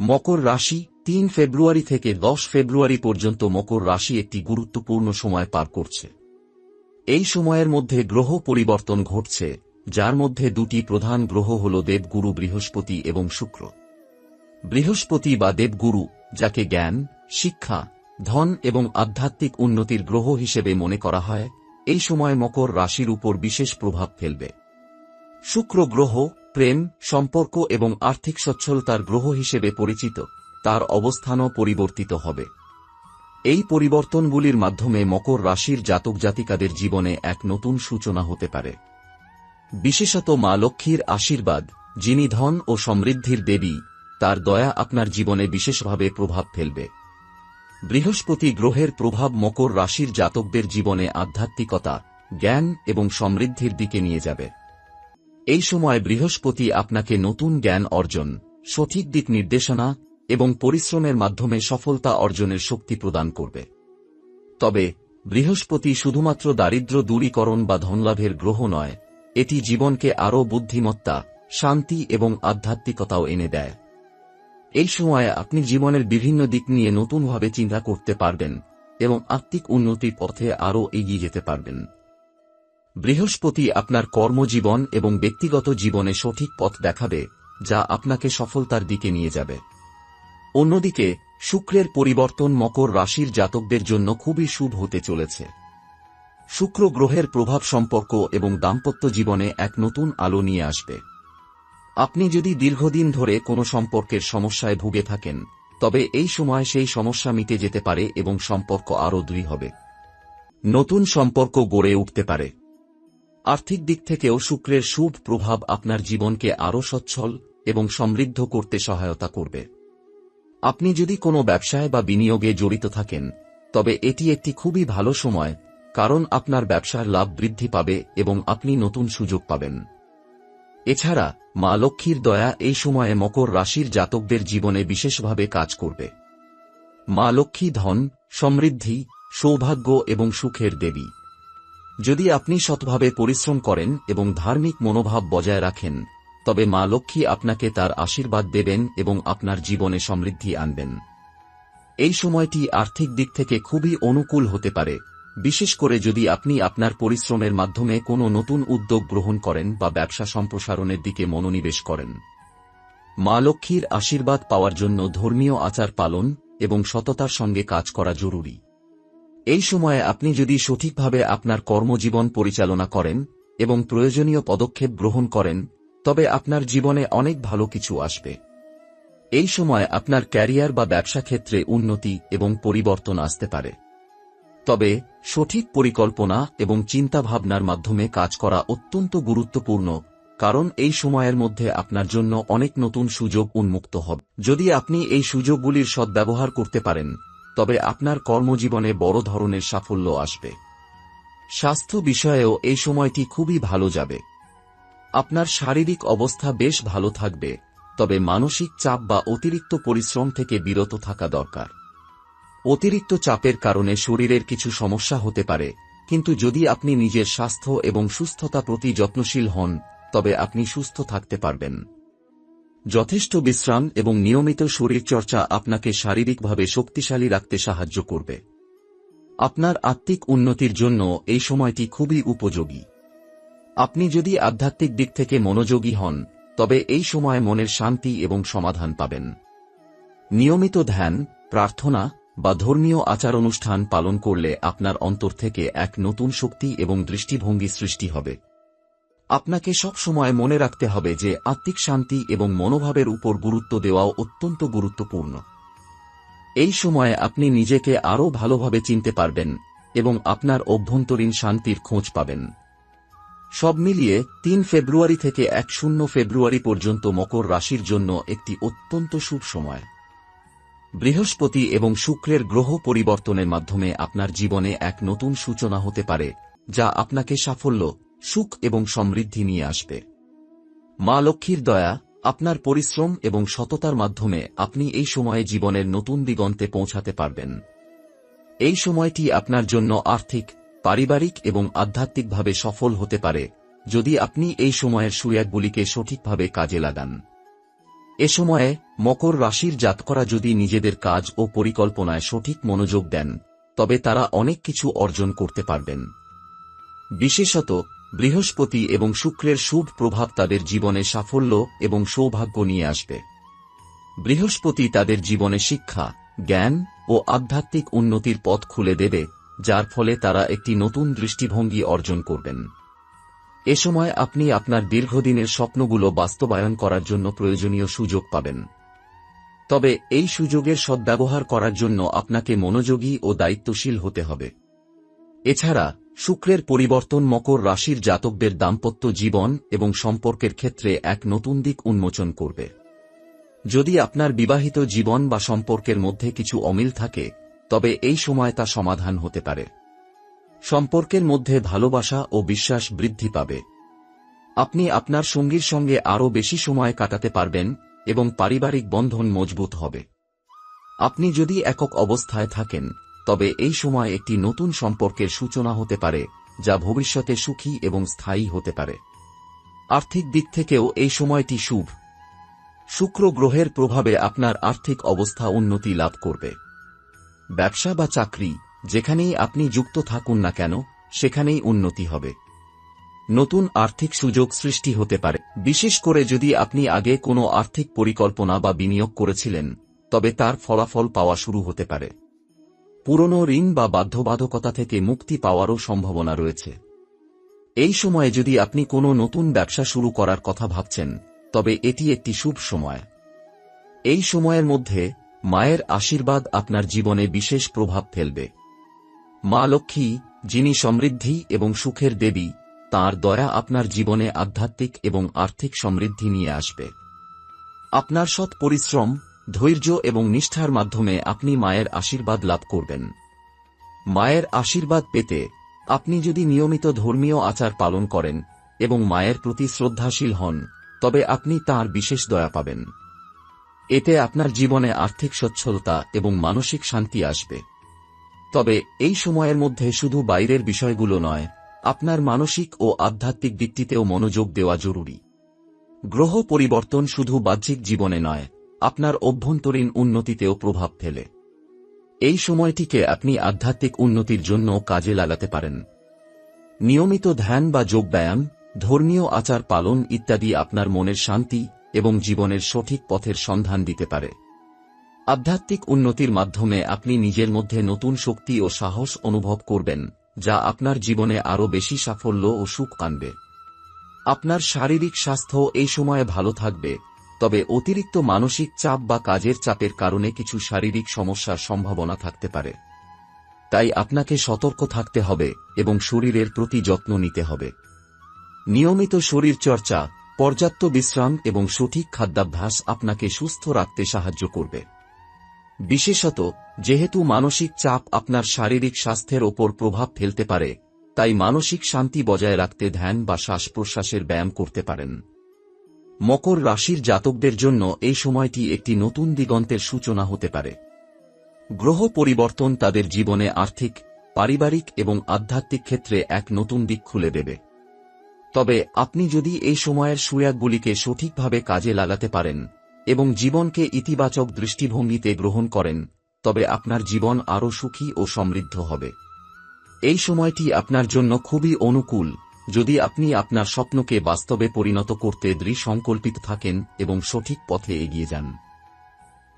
মকর রাশি, তিন ফেব্রুয়ারি থেকে দশ ফেব্রুয়ারি পর্যন্ত মকর রাশি একটি গুরুত্বপূর্ণ সময় পার করছে। এই সময়ের মধ্যে গ্রহ পরিবর্তন ঘটছে, যার মধ্যে দুটি প্রধান গ্রহ হল দেবগুরু বৃহস্পতি এবং শুক্র। বৃহস্পতি বা দেবগুরু, যাকে জ্ঞান, শিক্ষা, ধন এবং আধ্যাত্মিক উন্নতির গ্রহ হিসেবে মনে করা হয়, এই সময় মকর রাশির উপর বিশেষ প্রভাব ফেলবে। শুক্র গ্রহ প্রেম, সম্পর্ক এবং আর্থিক সচ্ছলতার গ্রহ হিসেবে পরিচিত। তার অবস্থানও পরিবর্তিত হবে। এই পরিবর্তনগুলির মাধ্যমে মকর রাশির জাতক জাতিকাদের জীবনে এক নতুন সূচনা হতে পারে। বিশেষত মা লক্ষ্মীর আশীর্বাদ, যিনি ধন ও সমৃদ্ধির দেবী, তার দয়া আপনার জীবনে বিশেষভাবে প্রভাব ফেলবে। বৃহস্পতি গ্রহের প্রভাব মকর রাশির জাতকদের জীবনে আধ্যাত্মিকতা, জ্ঞান এবং সমৃদ্ধির দিকে নিয়ে যাবে। এই সময় বৃহস্পতি আপনাকে নতুন জ্ঞান অর্জন, সঠিক দিক নির্দেশনা এবং পরিশ্রমের মাধ্যমে সফলতা অর্জনের শক্তি প্রদান করবে। তবে, বৃহস্পতি শুধুমাত্র দারিদ্র দূরীকরণ বা ধনলাভের গ্রহ নয়, এটি জীবনকে আরও বুদ্ধিমত্তা, শান্তি এবং আধ্যাত্মিকতাও এনে দেয়। এই সময়ে আপনি জীবনের বিভিন্ন দিক নিয়ে নতুনভাবে চিন্তা করতে পারবেন এবং আত্মিক উন্নতির পথে আরও এগিয়ে যেতে পারবেন। বৃহস্পতি আপনার কর্মজীবন এবং ব্যক্তিগত জীবনে সঠিক পথ দেখাবে, যা আপনাকে সফলতার দিকে নিয়ে যাবে। অন্যদিকে, শুক্রের পরিবর্তন মকর রাশির জাতকদের জন্য খুবই শুভ হতে চলেছে। শুক্র গ্রহের প্রভাব সম্পর্ক এবং দাম্পত্য জীবনে এক নতুন আলো নিয়ে আসবে। আপনি যদি দীর্ঘদিন ধরে কোনো সম্পর্কের সমস্যায় ভুগে থাকেন, তবে এই সময় সেই সমস্যা মিটে যেতে পারে এবং সম্পর্ক আরও দৃঢ় হবে। নতুন সম্পর্ক গড়ে উঠতে পারে। আর্থিক দিক থেকেও শুক্রের শুভ প্রভাব আপনার জীবনকে আরও সচ্ছল এবং সমৃদ্ধ করতে সহায়তা করবে। আপনি যদি কোনো ব্যবসায় বা বিনিয়োগে জড়িত থাকেন, তবে এটি একটি খুবই ভালো সময়, কারণ আপনার ব্যবসার লাভ বৃদ্ধি পাবে এবং আপনি নতুন সুযোগ পাবেন। এছাড়া, মা লক্ষ্মীর দয়া এই সময়ে মকর রাশির জাতকদের জীবনে বিশেষভাবে কাজ করবে। মা লক্ষ্মী ধন, সমৃদ্ধি, সৌভাগ্য এবং সুখের দেবী। যদি আপনি সৎভাবে পরিশ্রম করেন এবং ধার্মিক মনোভাব বজায় রাখেন, তবে মা লক্ষ্মী আপনাকে তার আশীর্বাদ দেবেন এবং আপনার জীবনে সমৃদ্ধি আনবেন। এই সময়টি আর্থিক দিক থেকে খুবই অনুকূল হতে পারে, বিশেষ করে যদি আপনি আপনার পরিশ্রমের মাধ্যমে কোনো নতুন উদ্যোগ গ্রহণ করেন বা ব্যবসা সম্প্রসারণের দিকে মনোনিবেশ করেন। মা লক্ষ্মীর আশীর্বাদ পাওয়ার জন্য ধর্মীয় আচার পালন এবং সততার সঙ্গে কাজ করা জরুরি। এই সময়ে আপনি যদি সঠিকভাবে আপনার কর্মজীবন পরিচালনা করেন এবং প্রয়োজনীয় পদক্ষেপ গ্রহণ করেন, তবে আপনার জীবনে অনেক ভালো কিছু আসবে। এই সময় আপনার ক্যারিয়ার বা ব্যবসা ক্ষেত্রে উন্নতি এবং পরিবর্তন আসতে পারে। তবে সঠিক পরিকল্পনা এবং চিন্তাভাবনার মাধ্যমে কাজ করা অত্যন্ত গুরুত্বপূর্ণ, কারণ এই সময়ের মধ্যে আপনার জন্য অনেক নতুন সুযোগ উন্মুক্ত হবে। যদি আপনি এই সুযোগগুলির সদ্ব্যবহার করতে পারেন তবে আপনার কর্মজীবনে বড় ধরনের সাফল্য আসবে। স্বাস্থ্য বিষয়েও এই সময়টি খুবই ভালো যাবে। আপনার শারীরিক অবস্থা বেশ ভালো থাকবে, তবে মানসিক চাপ বা অতিরিক্ত পরিশ্রম থেকে বিরত থাকা দরকার। অতিরিক্ত চাপের কারণে শরীরের কিছু সমস্যা হতে পারে, কিন্তু যদি আপনি নিজের স্বাস্থ্য এবং সুস্থতা প্রতি যত্নশীল হন, তবে আপনি সুস্থ থাকতে পারবেন। যথেষ্ট বিশ্রাম এবং নিয়মিত শরীরচর্চা আপনাকে শারীরিকভাবে শক্তিশালী রাখতে সাহায্য করবে। আপনার আত্মিক উন্নতির জন্য এই সময়টি খুবই উপযোগী। আপনি যদি আধ্যাত্মিক দিক থেকে মনোযোগী হন, তবে এই সময় মনের শান্তি এবং সমাধান পাবেন। নিয়মিত ধ্যান, প্রার্থনা বা ধর্মীয় আচার অনুষ্ঠান পালন করলে আপনার অন্তর থেকে এক নতুন শক্তি এবং দৃষ্টিভঙ্গি সৃষ্টি হবে। আপনাকে সব সময় মনে রাখতে হবে যে আত্মিক শান্তি এবং মনোভাবের উপর গুরুত্ব দেওয়াও অত্যন্ত গুরুত্বপূর্ণ। এই সময়ে আপনি নিজেকে আরও ভালোভাবে চিনতে পারবেন এবং আপনার অভ্যন্তরীণ শান্তির খোঁজ পাবেন। সব মিলিয়ে তিন ফেব্রুয়ারি থেকে এক শূন্য ফেব্রুয়ারি পর্যন্ত মকর রাশির জন্য একটি অত্যন্ত শুভ সময়। বৃহস্পতি এবং শুক্রের গ্রহ পরিবর্তনের মাধ্যমে আপনার জীবনে এক নতুন সূচনা হতে পারে, যা আপনাকে সাফল্য সুখ এবং সমৃদ্ধি নিয়ে আসবে। মা লক্ষ্মীর দয়া, আপনার পরিশ্রম এবং সততার মাধ্যমে আপনি এই সময়ে জীবনের নতুন দিগন্তে পৌঁছাতে পারবেন। এই সময়টি আপনার জন্য আর্থিক, পারিবারিক এবং আধ্যাত্মিকভাবে সফল হতে পারে, যদি আপনি এই সময়ের সুয়াগগুলিকে সঠিকভাবে কাজে লাগান। এ সময়ে মকর রাশির জাতকরা যদি নিজেদের কাজ ও পরিকল্পনায় সঠিক মনোযোগ দেন, তবে তারা অনেক কিছু অর্জন করতে পারবেন। বিশেষত বৃহস্পতি এবং শুক্রের শুভ প্রভাব তাদের জীবনে সাফল্য এবং সৌভাগ্য নিয়ে আসবে। বৃহস্পতি তাদের জীবনে শিক্ষা, জ্ঞান ও আধ্যাত্মিক উন্নতির পথ খুলে দেবে, যার ফলে তারা একটি নতুন দৃষ্টিভঙ্গি অর্জন করবেন। এ সময় আপনি আপনার দীর্ঘদিনের স্বপ্নগুলো বাস্তবায়ন করার জন্য প্রয়োজনীয় সুযোগ পাবেন। তবে এই সুযোগের সদ্ব্যবহার করার জন্য আপনাকে মনোযোগী ও দায়িত্বশীল হতে হবে। এছাড়া শুক্রের পরিবর্তন মকর রাশির জাতকদের দাম্পত্য জীবন এবং সম্পর্কের ক্ষেত্রে এক নতুন দিক উন্মোচন করবে। যদি আপনার বিবাহিত জীবন বা সম্পর্কের মধ্যে কিছু অমিল থাকে, তবে এই সময় তা সমাধান হতে পারে। সম্পর্কের মধ্যে ভালোবাসা ও বিশ্বাস বৃদ্ধি পাবে। আপনি আপনার সঙ্গীর সঙ্গে আরও বেশি সময় কাটাতে পারবেন এবং পারিবারিক বন্ধন মজবুত হবে। আপনি যদি একক অবস্থায় থাকেন তবে এই সময় একটি নতুন সম্পর্কের সূচনা হতে পারে, যা ভবিষ্যতে সুখী এবং স্থায়ী হতে পারে। আর্থিক দিক থেকেও এই সময়টি শুভ। শুক্র গ্রহের প্রভাবে আপনার আর্থিক অবস্থা উন্নতি লাভ করবে। ব্যবসা বা চাকরি, যেখানেই আপনি যুক্ত থাকুন না কেন, সেখানেই উন্নতি হবে। নতুন আর্থিক সুযোগ সৃষ্টি হতে পারে। বিশেষ করে যদি আপনি আগে কোনো আর্থিক পরিকল্পনা বা বিনিয়োগ করেছিলেন, তবে তার ফলাফল পাওয়া শুরু হতে পারে। পুরনো ঋণ বা বাধ্যবাধকতা থেকে মুক্তি পাওয়ারও সম্ভাবনা রয়েছে। এই সময়ে যদি আপনি কোনো নতুন ব্যবসা শুরু করার কথা ভাবছেন, তবে এটি একটি শুভ সময়। এই সময়ের মধ্যে মায়ের আশীর্বাদ আপনার জীবনে বিশেষ প্রভাব ফেলবে। মা লক্ষ্মী, যিনি সমৃদ্ধি এবং সুখের দেবী, তার দয়া আপনার জীবনে আধ্যাত্মিক এবং আর্থিক সমৃদ্ধি নিয়ে আসবে। আপনার সৎ পরিশ্রম ধৈর্য এবং নিষ্ঠার মাধ্যমে আপনি মায়ের আশীর্বাদ লাভ করবেন। মায়ের আশীর্বাদ পেতে আপনি যদি নিয়মিত ধর্মীয় আচার পালন করেন এবং মায়ের প্রতি শ্রদ্ধাশীল হন, তবে আপনি তার বিশেষ দয়া পাবেন। এতে আপনার জীবনে আর্থিক সচ্ছলতা এবং মানসিক শান্তি আসবে। তবে এই সময়ের মধ্যে শুধু বাইরের বিষয়গুলো নয়, আপনার মানসিক ও আধ্যাত্মিক দিকটিতেও মনোযোগ দেওয়া জরুরি। গ্রহ পরিবর্তন শুধু বাহ্যিক জীবনে নয় আপনার অভ্যন্তরীণ উন্নতিতেও প্রভাব ফেলে। এই সময়টিকে আপনি আধ্যাত্মিক উন্নতির জন্য কাজে লাগাতে পারেন। নিয়মিত ধ্যান বা যোগব্যায়াম, ধর্মীয় আচার পালন ইত্যাদি আপনার মনের শান্তি এবং জীবনের সঠিক পথের সন্ধান দিতে পারে। আধ্যাত্মিক উন্নতির মাধ্যমে আপনি নিজের মধ্যে নতুন শক্তি ও সাহস অনুভব করবেন, যা আপনার জীবনে আরও বেশি সাফল্য ও সুখ আনবে। আপনার শারীরিক স্বাস্থ্য এই সময়ে ভালো থাকবে তবে অতিরিক্ত মানসিক চাপ বা কাজের চাপের কারণে কিছু শারীরিক সমস্যার সম্ভাবনা থাকতে পারে। তাই আপনাকে সতর্ক থাকতে হবে এবং শরীরের প্রতি যত্ন নিতে হবে। নিয়মিত শরীর চর্চা পর্যাপ্ত বিশ্রাম এবং সঠিক খাদ্যাভ্যাস আপনাকে সুস্থ রাখতে সাহায্য করবে। বিশেষত, যেহেতু মানসিক চাপ আপনার শারীরিক স্বাস্থ্যের ওপর প্রভাব ফেলতে পারে, তাই মানসিক শান্তি বজায় রাখতে ধ্যান বা শ্বাস প্রশ্বাসের ব্যায়াম করতে পারেন। মকর রাশির জাতকদের জন্য এই সময়টি একটি নতুন দিগন্তের সূচনা হতে পারে। গ্রহ পরিবর্তন তাদের জীবনে আর্থিক, পারিবারিক এবং আধ্যাত্মিক ক্ষেত্রে এক নতুন দিক খুলে দেবে। তবে আপনি যদি এই সময়ের সুয়াগগুলিকে সঠিকভাবে কাজে লাগাতে পারেন এবং জীবনকে ইতিবাচক দৃষ্টিভঙ্গিতে গ্রহণ করেন, তবে আপনার জীবন আরও সুখী ও সমৃদ্ধ হবে। এই সময়টি আপনার জন্য খুবই অনুকূল যদি আপনি আপনার স্বপ্নকে বাস্তবে পরিণত করতে দৃঢ় সংকল্পিত থাকেন এবং সঠিক পথে এগিয়ে যান।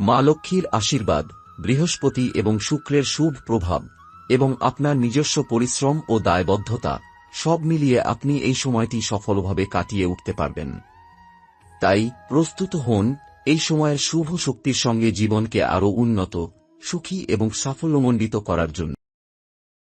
মা লক্ষ্মীর আশীর্বাদ, বৃহস্পতি এবং শুক্রের শুভ প্রভাব এবং আপনার নিজস্ব পরিশ্রম ও দায়বদ্ধতা সব মিলিয়ে আপনি এই সময়টি সফলভাবে কাটিয়ে উঠতে পারবেন। তাই প্রস্তুত হন, এই সময়ের শুভ শক্তির সঙ্গে জীবনকে আরও উন্নত, সুখী এবং সাফল্যমণ্ডিত করার জন্য।